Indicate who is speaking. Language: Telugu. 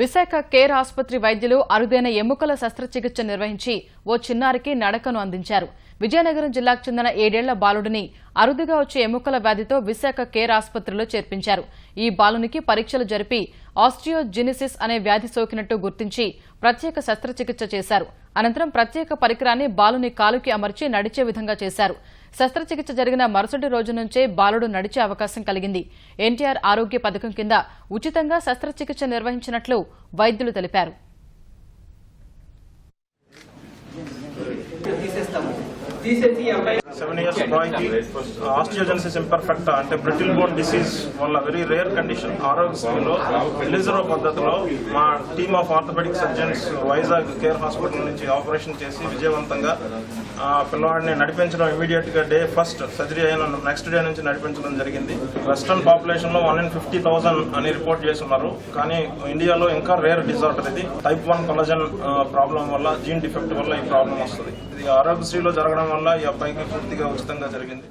Speaker 1: విశాఖ కేర్ ఆసుపత్రి వైద్యులు అరుదైన ఎముకల శస్త్రచికిత్స నిర్వహించి ఓ చిన్నారికి నడకను అందించారు. విజయనగరం జిల్లాకు చెందిన ఏడేళ్ళ బాలుడిని అరుదుగా వచ్చే ఎముకల వ్యాధితో విశాఖ కేర్ ఆసుపత్రిలో చేర్పించారు. ఈ బాలునికి పరీక్షలు జరిపి ఆస్టియోజినిసిస్ అనే వ్యాధి సోకినట్టు గుర్తించి ప్రత్యేక శస్త్రచికిత్స చేశారు. అనంతరం ప్రత్యేక పరికరాన్ని బాలుని కాలుకి అమర్చి నడిచే విధంగా చేశారు. శస్త్రచికిత్స జరిగిన మరుసటి రోజు నుంచే బాలుడు నడిచే అవకాశం కలిగింది. ఎన్టీఆర్ ఆరోగ్య పథకం కింద ఉచితంగా శస్త్రచికిత్స నిర్వహించినట్లు వైద్యులు తెలిపారు.
Speaker 2: GCSE apply
Speaker 3: సెవెన్ ఇయర్స్ బాయ్కి ఆస్టియోజెన్సిస్ ఇంపర్ఫెక్ట్ అంటే బ్రిటిల్ బోన్ డిసీజ్ వల్ల వెరీ రేర్ కండిషన్ ఆరోగ్యశ్రీలో ఎలిజరో పద్ధతిలో మా team of orthopaedic surgeons Vizag care hospital నుంచి ఆపరేషన్ చేసి విజయవంతంగా ఆ పిల్లవాడిని నడిపించడం ఇమీడియట్గా డే ఫస్ట్ సర్జరీ అయిన నెక్స్ట్ డే నుంచి నడిపించడం జరిగింది. వెస్టర్న్ పాపులేషన్లో వన్ ఇన్ ఫిఫ్టీ థౌసండ్ అని రిపోర్ట్ చేస్తున్నారు. కానీ ఇండియాలో ఇంకా రేర్ డిజార్డర్ ఇది. టైప్ వన్ కొలజన్ ప్రాబ్లం వల్ల జీన్ డిఫెక్ట్ వల్ల ఈ ప్రాబ్లం వస్తుంది. ఇది ఆరోగ్యశ్రీలో జరగడం వల్ల ఈ అబ్బాయికి పూర్తిగా ఉచితంగా జరిగింది.